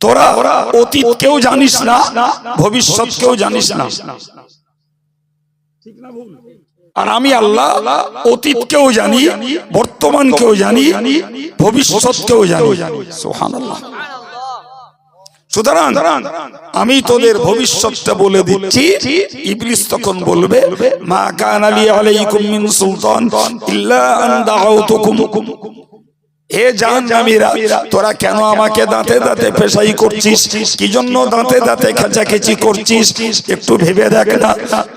তোরা অতীত কেউ জানিস না ভবিষ্যৎ কেউ জানিস না। আর আমি আল্লাহ অতীত কেউ জানি বর্তমান কেউ জানি ভবিষ্যৎ কেউ জানি। সুতরাং আমি তোদের ভবিষ্যৎটা বলে দিচ্ছি ইবলিস তখন বলবে মা কান আলী আলাইকুম মিন সুলতান ইল্লা আন দাউতুকুম হে জান জামিরা তোরা কেন আমাকে দাঁতে দাঁতে পেশাই করছিস? কি জন্য দাঁতে দাঁতে খেচাখেচি করছিস? একটু ভেবে দেখ না,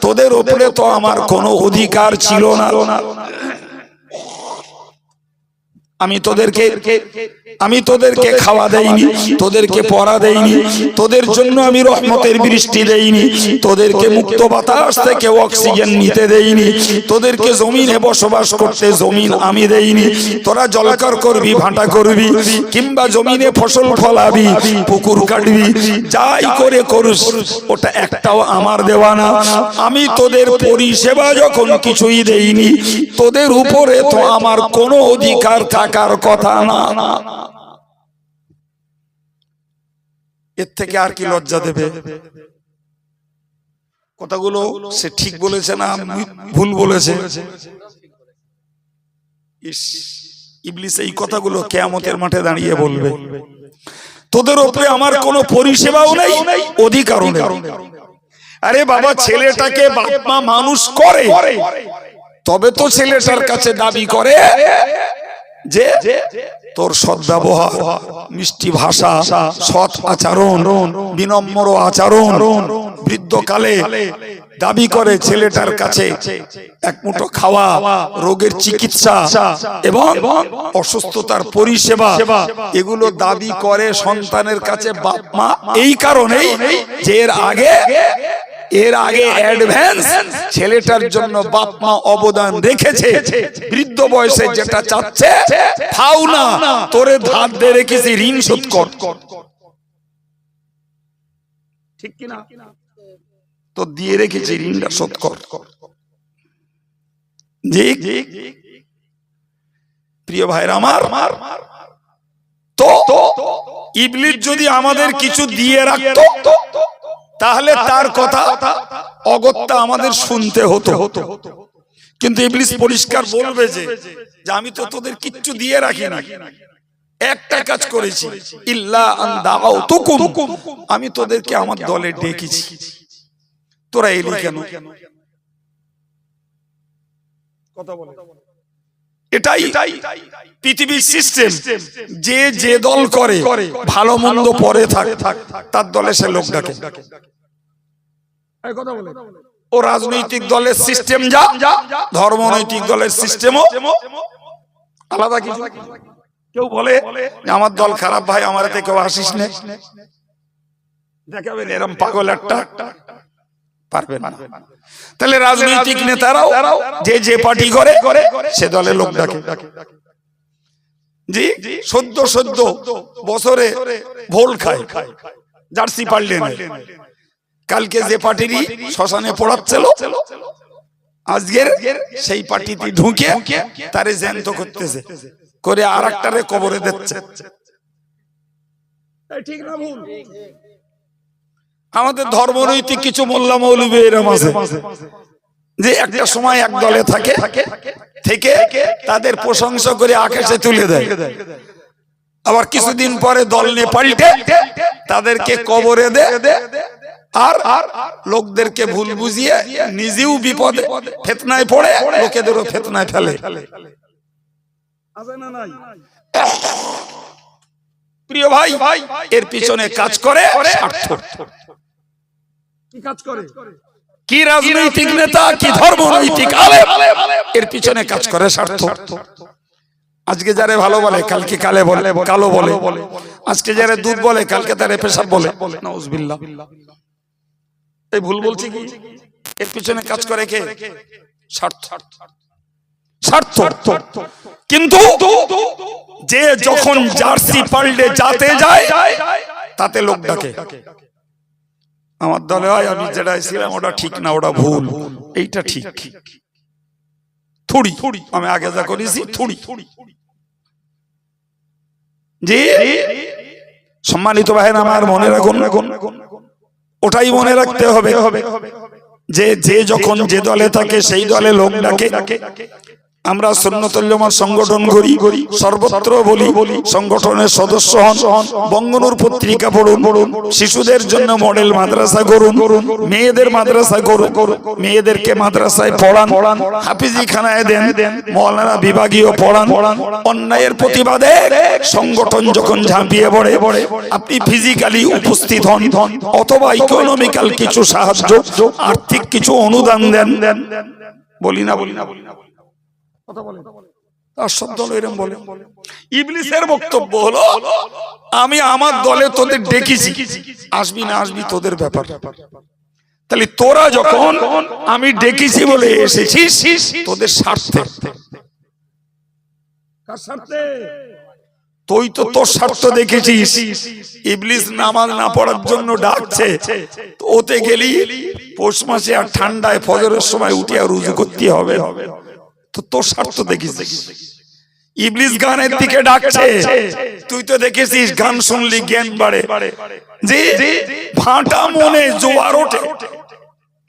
তোদের ওপরে তো আমার কোনো অধিকার ছিল না। আমি তোদেরকে আমি তোদেরকে খাওয়া দেইনি তোদেরকে পড়া দেইনি তোদের জন্য আমি রহমতের বৃষ্টি দেইনি তোদেরকে মুক্ত বাতাস থেকে অক্সিজেন নিতে দেইনি তোদেরকে জমিনে বসবাস করতে জমিন আমি দেইনি তোরা জলকর করবি ভাটা করবি কিংবা জমিনে ফসল ফলাবি পুকুর কাটবি যাই করে করুস ওটা একটাও আমার দেওয়া না আমি তোদের পরিষেবা যখন কিছুই দেইনি তোদের উপরে তো আমার কোনো অধিকার থাকার কথা না। এর থেকে আর কি লজ্জা দেবে? কথাগুলো সে ঠিক বলেছে না ভুল বলেছে? এই কথাগুলো কেয়ামতের মাঠে দাঁড়িয়ে বলবে। তোদের ওপরে আমার কোনো পরিষেবাও নেই, অধিকারও নেই। আরে বাবা, ছেলেটাকে বাপ মা মানুষ করে, তবে তো ছেলেটার কাছে দাবি করে। যে তোর সৎ ব্যবহার মিষ্টি ভাষা সৎ আচরণ বিনম্র আচরণ বৃদ্ধকালে দাবি করে ছেলেটার কাছে এক মুঠো খাওয়া রোগের চিকিৎসা এবং অসুস্থতার পরিষেবা এগুলো দাবি করে সন্তানের কাছে বাপ মা এই কারণেই যে এর আগে এর আগে অ্যাডভান্স ছেলেটার জন্য বাপ মা অবদান রেখেছে। বৃদ্ধ বয়সে যেটা চাচ্ছে ফাও না তোরে ধার দিয়ে রেখেছি ঋণ শোধ কর। ঠিক কিনা? তো দিয়ে রেখেছি ঋণটা শোধ কর। জি প্রিয় ভাইরা আমার তো ইবলিস যদি আমাদের কিছু দিয়ে রাখতো তাহলে তার কথা অগত্যা আমাদের শুনতে হতো। হতো। কিন্তু ইবলিস পরিষ্কার বলবে যে যে আমি তো তোদের কিচ্ছু দিয়ে রাখি না একটা কাজ করেছি। ইল্লা আমি তোদেরকে আমার দলে ডেকেছি। তোরা এলি কেন? কথা বলে। এটাই পৃথিবীর সিস্টেম যে যে দল করে ভালো মন্দ পরে থাক তার দলে সে লোক ডাকে। ও রাজনৈতিক দলের সিস্টেম যা ধর্মনৈতিক দলের সিস্টেমও আলাদা কিছু। কেউ বলে আমার দল খারাপ ভাই আমার কেউ আসিস নে। দেখাবেন এরম পাগল একটা। পারবে না। তাহলে রাজনৈতিক নেতারাও যে যে পার্টি করে সে দলে লোক ডাকে। জি সদ্য সদ্য বছরে ভোল খায়। জার্সি পারলে না কালকে যে পার্টিরই শ্মশানে পড়াচ্ছিল আজকের সেই পার্টিতে ঢুকে তারে জ্যান্ত করতেছে। করে আর একটারে কবরে দিচ্ছে। ঠিক না ভুল? আমাদের ধর্মনৈতিক কিছু মোল্লা মৌলবী এরম আছে যে একটা সময় এক দলে থাকে, থেকে তাদের প্রশংসা করে আকাশে তুলে দেয়। আবার কিছুদিন পরে দল নিয়ে পাল্টে তাদেরকে কবরে দেয় আর লোকদেরকে ভুল বুঝিয়ে নিজেও বিপদে, ফেতনায় পড়ে, লোকেদেরও ফেতনায় ফেলে। প্রিয় ভাই, এর পিছনে কাজ করে স্বার্থ। কি কাজ করে? কি রাজনৈতিক নেতা কি ধর্মনৈতিক আলেম? এর পিছনে কাজ করে স্বার্থ। আজকে যারে ভালো বলে কালকে কালে বলে কালো বলে আজকে যারে দুধ বলে কালকে তারে পেশাব বলে। নাউজুবিল্লাহ। এই ভুল বলছি কি? এর পিছনে কাজ করে কে? স্বার্থ। স্বার্থ। কিন্তু যে যখন জার্সি পাল্টে যাতে যায় তাতে লোক ডাকে। আমার দলে হয়, আমি যেটা ছিলাম, ওটা ঠিক না, ওটা ভুল। এইটা ঠিক। থুড়ি, আমি আগে যা করেছি, থুড়ি। যে সম্মানিত ভাই আমার মনে রাখুন, ওটাই মনে রাখতে হবে যে যে যখন যে দলে থাকে, সেই দলে লোক ডাকে। আমরা সন্ন্যতল্যমান সংগঠন করি, সর্বত্র বলি, সংগঠনের সদস্য হন, বঙ্গনুর পত্রিকা পড়ুন, শিশুদের জন্য মডেল মাদ্রাসা করুন, মেয়েদের মাদ্রাসা করুন, মেয়েদেরকে মাদ্রাসায় পড়ান হাফিজি খানায় দেন দেন মৌলানা বিভাগীয় পড়ান, অন্যায়ের প্রতিবাদে সংগঠন যখন ঝাঁপিয়ে পড়ে, আপনি ফিজিক্যালি উপস্থিত হন, অথবা ইকোনমিক্যাল কিছু সাহায্য, আর্থিক কিছু অনুদান দেন বলি না বলি না বলি না। তার সব দল এরম বলে। ইবলিসের বক্তব্য হলো আমি আমার দলে তোদের ডেকেছি আসবি না আসবি তোদের ব্যাপার। তাহলে তোরা যখন আমি ডেকেছি বলে এসেছিস তোদের স্বার্থে। তুই তো তোর স্বার্থ দেখেছিস। ইবলিস নামাজ না পড়ার জন্য ডাকছে। ওতে গেলি পৌষ মাসে আর ঠান্ডায় ফজরের সময় উঠে আর রুজু করতে হবে। তো তোর স্বার্থ দেখিস ইবলিস গানের দিকে ডাকছে। তুই তো দেখেছিস গান শুনলি জ্ঞান বাড়ে। যে ফাটা মনে জোয়ার ওঠে।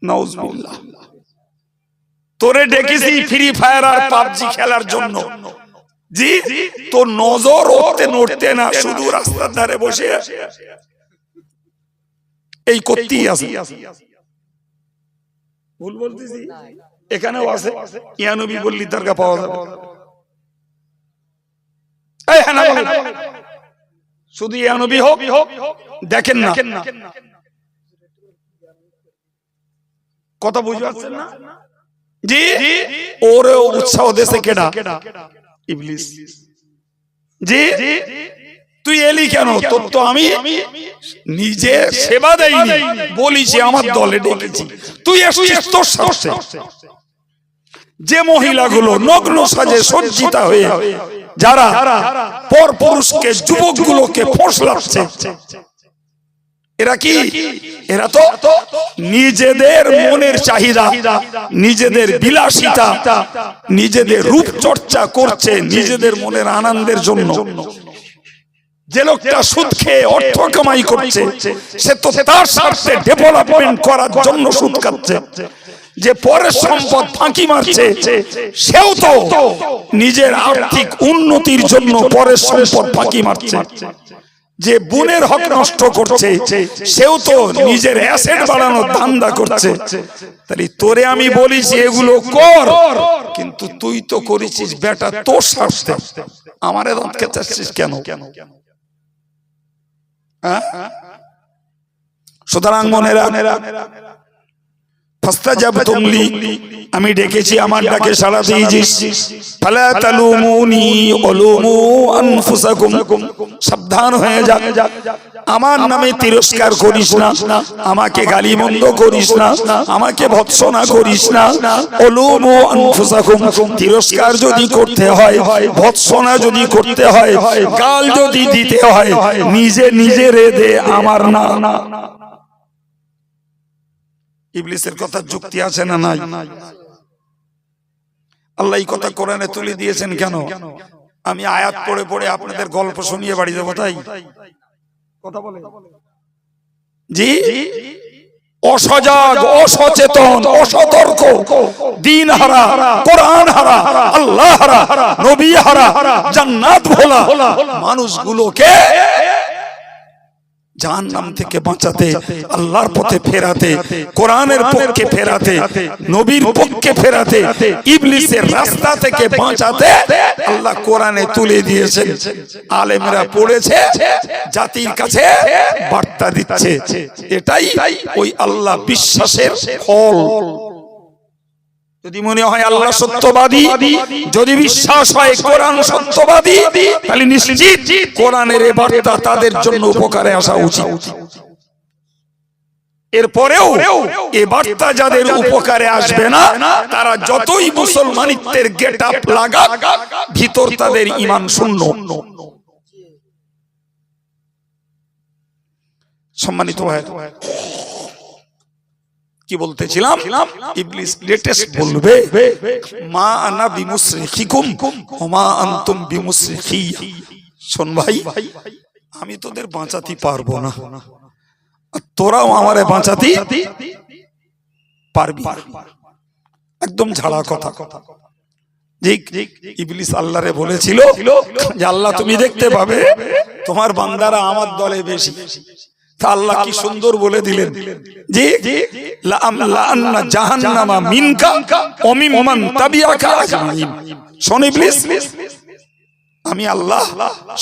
নাউজুবিল্লাহ। তোরে ডেকেছি ফ্রি ফায়ার আর পাবজি খেলার জন্য। জি তোর নজর ওতে নড়তে না শুধু রাস্তার ধারে বসে এই করতেই আছে। ভুল বলতেছি? এখানেও আছে। ইয়ানবী বললি দরগা পাওয়া যাবে। শুধু ইয়ানবী হোক দেখেন না। কথা বুঝতে পারছেন না? জি? ওর উৎসাহ দেশে কেডা? ইবলিস। জি? তুই এলি কেন? তোর তো আমি নিজে সেবা দেয়নি বলিছি আমার দলে ডেকেছি। তুই এসছিস তোর সাহসে যে মহিলাগুলো নগ্ন সাজে সজ্জিতা হয়ে যারা পর পুরুষকে যুবকগুলোকে ফসলাচ্ছে। এরা কি? এরা তো নিজেদের মনের চাহিদা নিজেদের বিলাসিতা নিজেদের রূপ চর্চা করছে নিজেদের মনের আনন্দের জন্য। যে লোকটা সুদ খেয়ে অর্থ কামাই করছে সে তো তার স্বার্থে ডেভেলপমেন্ট করার জন্য সুদ খাচ্ছে যে পরের সম্পদ ফাঁকি মারছে, সেও তো নিজের আর্থিক উন্নতির জন্য পরের সম্পদ ফাঁকি মারছে। যে বোনের হক নষ্ট করছে, সেও তো নিজের অ্যাসেট বাড়ানোর ধান্দা করছে। তাহলে তোরে আমি বলিছি এগুলো কর, কিন্তু তুই তো করেছিস বেটা, তোর স্বার্থে। আমারে দাঁত খেচাচ্ছিস কেন? হ্যাঁ? সুতরাং মনে রাখ ফাস্তাজাবতুম লি আমি ডেকেছি আমার ডাকে সাড়া দিয়েছিস। ফালা তালুমুনি ওলুমু আনফুসাকুম। সাবধান হয়ে যা। আমার নামে তিরস্কার করিস না। আমাকে গালিমন্দ করিস না। আমাকে ভৎসনা করিস না। ওলুমু আনফুসাকুম। তিরস্কার যদি করতে হয় ভৎসনা যদি করতে হয় গাল যদি দিতে হয় নিজে নিজে রে দে আমার না। ইবলিসের কথা যুক্তি আছে না নাই? আল্লাহ এই কথা কোরআনে তুলে দিয়েছেন কেন? আমি আয়াত পড়ে পড়ে আপনাদের গল্প শুনিয়ে বাড়ি যাব তাই? কথা বলে জি? অসজাগ, অসচেতন, অসতর্ক, দিন হারা, কোরআন হারা, আল্লাহ হারা, নবী হারা, জান্নাত ভোলা, মানুষগুলোকে জাহান্নাম থেকে বাঁচাতে আল্লাহর পথে ফেরাতে কোরআনের পক্ষে ফেরাতে নবীর পক্ষে ফেরাতে ইবলিসের রাস্তা থেকে বাঁচাতে আল্লাহ কোরআনে তুলে দিয়েছেন। আলেমরা পড়েছে জাতির কাছে বার্তা দিচ্ছে। এটাই ওই আল্লাহ বিশ্বাসের ফল। যদি মনে হয় আল্লাহ সত্যবাদী যদি বিশ্বাস হয় কোরআন সত্যবাদী তাহলে নিশ্চিত কোরআনের এ বার্তা তাদের জন্য উপকারে আসা উচিত। এরপরেও এ বার্তা যাদের উপকারে আসবে না তারা যতই মুসলমানিত্বের গেট আপ লাগা ভিতর তাদের ইমান শূন্য। সম্মানিত ভাই কি বলতেছিলাম? ইবলিস লেটেস্ট বলবে, মা আনা বিমুসরিখিকুম, ওমা আনতুম বিমুসরিখি শোন ভাই, আমি তোদের বাঁচাতে পারব না। তোরাও আমারে বাঁচাতে পারবি। একদম ঝাড়া কথা। ইবলিস আল্লাহরে বলেছিল যে, আল্লাহ তুমি দেখতে পাবে, তোমার বান্দারা আমার দলে বেশি। তা আল্লাহ কি সুন্দর বলে দিলেন? যে জাহান্নামা মিনকা আজমাইন। শোন ইবলিস আমি আল্লাহ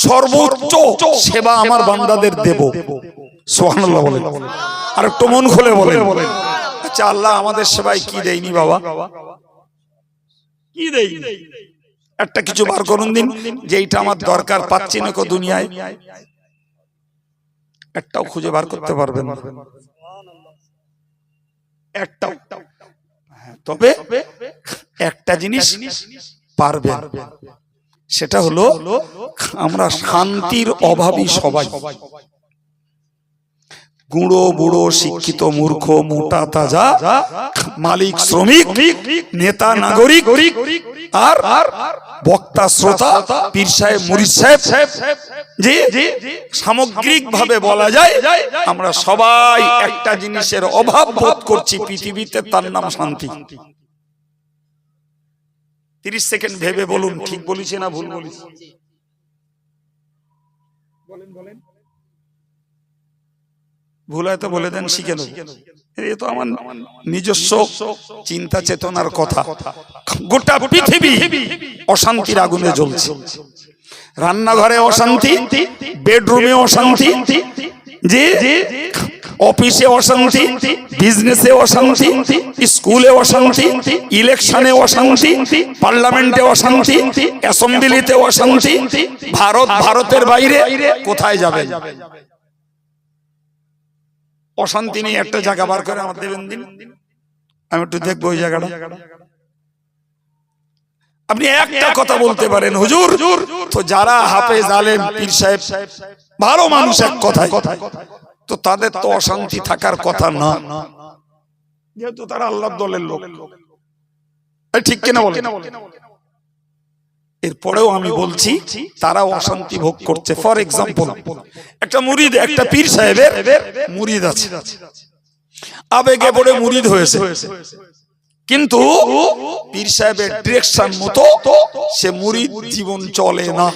সর্বোচ্চ সেবা আমার বান্দাদের দেব। সুবহানাল্লাহ বলেন। আর একটু মন খুলে বলেন। আচ্ছা আল্লাহ আমাদের সেবায় কি দেয়নি বাবা? কি দেই একটা কিছু বার করুন দিন যেইটা আমার দরকার পাচ্ছি না কো দুনিয়ায়। একটাও খুঁজে বার করতে পারবেন একটাও। হ্যাঁ, তবে একটা জিনিস পারবেন। সেটা হলো আমরা শান্তির অভাবী সবাই। গুঁড়ো বুড়ো, শিক্ষিত মূর্খ, মোটা, তাজা মালিক, শ্রমিক, নেতা, নাগরিক, আর বক্তা, শ্রোতা, পীর সাহেব, মুরিদ সাহেব, যে সামগ্রিক ভাবে বলা যায়, আমরা সবাই একটা জিনিসের অভাব বোধ করছি, পৃথিবীতে তার নাম শান্তি। তিরিশ সেকেন্ড ভেবে বলুন, ঠিক বলিছে না ভুল বলিছে? ভুল হয়তো বলে দেন শিখে নেব। এ তো আমার নিজস্ব চিন্তা চেতনার কথা। গোটা পৃথিবী অশান্তির আগুনে জ্বলছে। রান্নাঘরে অশান্তি বেডরুমে অশান্তি যে অফিসে অশান্তি বিজনেসে অশান্তি স্কুলে অশান্তি ইলেকশনে অশান্তি পার্লামেন্টে অশান্তি অ্যাসেম্বলিতে অশান্তি ভারত ভারতের বাইরে কোথায় যাবে অশান্তি নেই একটা জায়গা বার করে আমার দেবেন দিন আমি একটু দেখব ওই জায়গাটা। আপনি একটা কথা বলতে পারেন হুজুর। তো যারা হাফেজ আলেম পীর সাহেব ভালো মানুষ এক কথায়। তো তাদের তো অশান্তি থাকার কথা না। যেহেতু তারা আল্লাহ দলের লোক। ঠিক কিনা বলে এরপরেও আমি বলছি তারা অশান্তি ভোগ করছে। ফর এক্সাম্পল একটা মুরিদ একটা পীর সাহেবের মুরিদ আছে। আবেগে পড়ে মুরিদ হয়েছে। কিন্তু পীর সাহেবের ডিরেকশন মতো সে মুরিদ জীবন চলে না।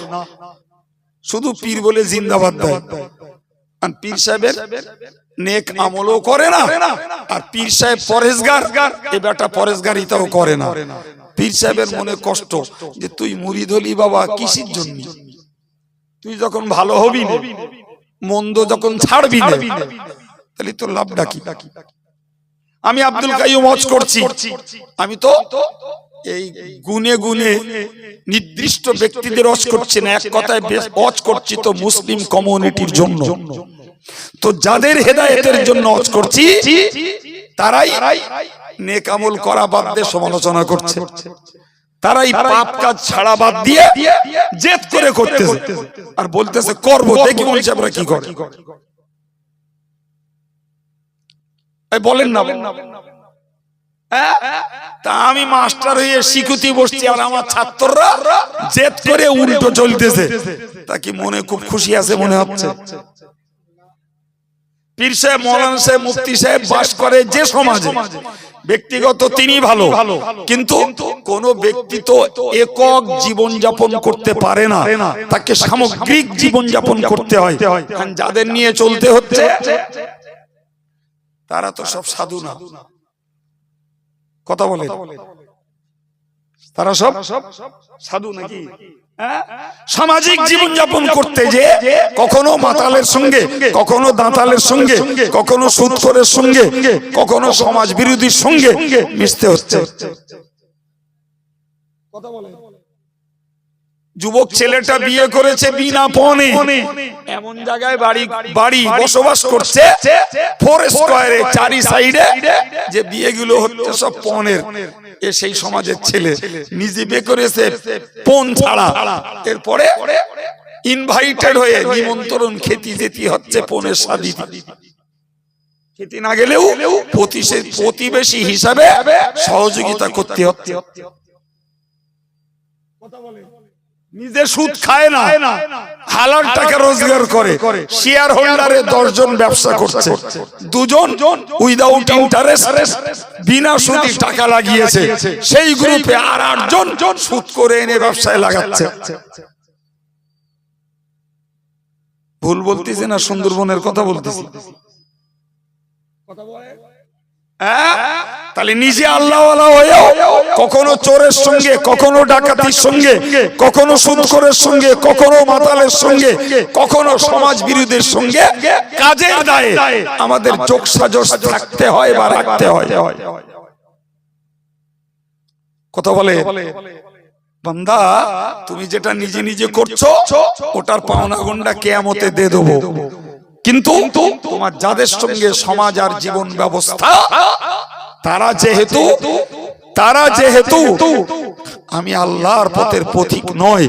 শুধু পীর বলে জিন্দাবাদ দেয়। আর পীর সাহেবের নেক আমলও করে না। আর পীর সাহেব পরেশগার এ বেটা পরেশগারিতাও করে না। পীর সাহেবের মনে কষ্ট যে তুই মুরিদ হলি বাবা কিসের জন্য? তুই যখন ভালো হবি মন্দ যখন ছাড়বি তাহলে তোর লাভ ডাকি আমি আব্দুল কাইয়ুম হজ করছি। আমি তো এই গুনে গুনে নির্দিষ্ট ব্যক্তিদের হজ করছি না, এক কথায় হজ করছি তো মুসলিম কমিউনিটির জন্য। তো যাদের হেদায়েতের জন্য হজ করছি, তারাই নেক আমল করা বাদ দিয়ে সমালোচনা করছে। তারাই পাপ কাজ ছাড়া বাদ দিয়ে জেদ করে করতেছে। আর বলতেছে করব দেখি বলছে আমরা কি করি। এই বলেন না। হ্যাঁ? তা আমি মাস্টার হয়ে শিখুতি বসছি আর আমার ছাত্ররা জেদ করে উল্টো চলতেছে। তা কি মনে খুব খুশি আছে মনে হচ্ছে? পীর সাহেব মৌলানা সাহেব মুফতি সাহেব বাস করে যে সমাজে। ব্যক্তিগত তিনি ভালো কিন্তু কোন ব্যক্তি তো একক জীবন যাপন করতে পারে না। তাকে সামগ্রিক জীবন যাপন করতে হয়। যাদের নিয়ে চলতে হচ্ছে তারা তো সব সাধু না। কথা বলে? তারা সব সাধু নাকি? সামাজিক জীবন যাপন করতে যে কখনো মাতালের সঙ্গে কখনো দাঁতালের সঙ্গে কখনো সুৎখরের সঙ্গে কখনো সমাজ বিরোধীর সঙ্গে মিশতে হচ্ছে। যুবক ছেলেটা বিয়ে করেছে বিনা পণে এমন জায়গায় বাড়ি বাড়ি বসবাস করছে ফোর স্কোয়ারে চারি সাইডে। যে বিয়েগুলো হচ্ছে সব পণের এ সেই সমাজের ছেলে। নিজে বিয়ে করেছে পণ ছাড়া। এরপরে ইনভাইটেড হয়ে নিমন্ত্রণ খেতে যেতে হচ্ছে পণের সাদি খেতে না গেলেও প্রতিশে- প্রতিবেশী হিসাবে সহযোগিতা করতে হচ্ছে। নিজে সুদ খায় না। হালাল টাকা রোজগার করে। শেয়ার হোল্ডারে দশজন ব্যবসা করছে। দুজন উইদাউট ইন্টারেস্ট বিনা সুদি টাকা লাগিয়েছে। সেই গ্রুপে আর আটজন সুদ করে এনে ব্যবসায় লাগাচ্ছে। ভুল বলতেছি না সুন্দরবনের কথা বলতেছি। হ্যাঁ? তাহলে নিজে আল্লাহ হয়েও কখনো চোরের সঙ্গে, কখনো ডাকাতির সঙ্গে, কখনো সুদখোরের সঙ্গে, কখনো মাতালের সঙ্গে, কখনো সমাজ বিরোধীর সঙ্গে কাজের দায়ে আমাদের যোগ সাজস থাকতে হয় বা রাখতে হয়। কথা বলে? বান্দা, তুমি যেটা নিজে নিজে করছ, ওটার পাওনা গন্ডা কেয়ামতে দিয়ে দেবো। কিন্তু তোমার যাদের সঙ্গে সমাজ আর জীবন ব্যবস্থা তারা যেহেতু তারা যেহেতু আমি আল্লাহর পথের পথিক নয়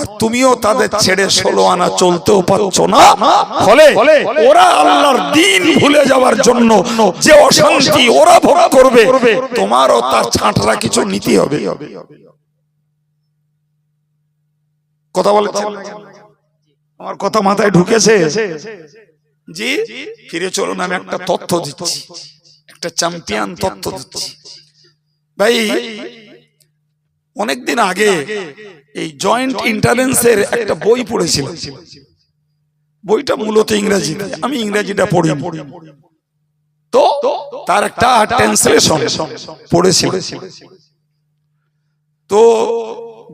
আর তুমিও তাদের ছেড়ে ষোলো আনা চলতেও পারছ না। ফলে ওরা আল্লাহর দিন ভুলে যাওয়ার জন্য যে অশান্তি ওরা ভোগ করবে তোমারও তার ছাঁটরা কিছু নীতি হবে। কথা বলে আমার কথা মাথায় ঢুকেছে। জি ফিরে চলুন, আমি একটা তথ্য দিচ্ছি। একটা চ্যাম্পিয়ন তথ্য দিচ্ছি। ভাই, অনেকদিন আগে এই জয়েন্ট ইন্টারেন্সের একটা বই পড়েছিলাম বইটা মূলত ইংরেজিতে। আমি ইংরেজিটা পড়ি তো তার একটা ট্রান্সলেশন পড়েছিল। তো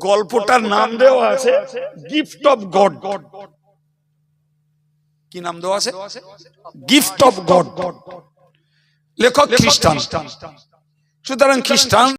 গল্পটার নাম দেওয়া আছে গিফট অফ গড কি নাম দেওয়া আছে? গিফট অফ গড লেখক খ্রিস্টান। সুতরাং খ্রিস্টান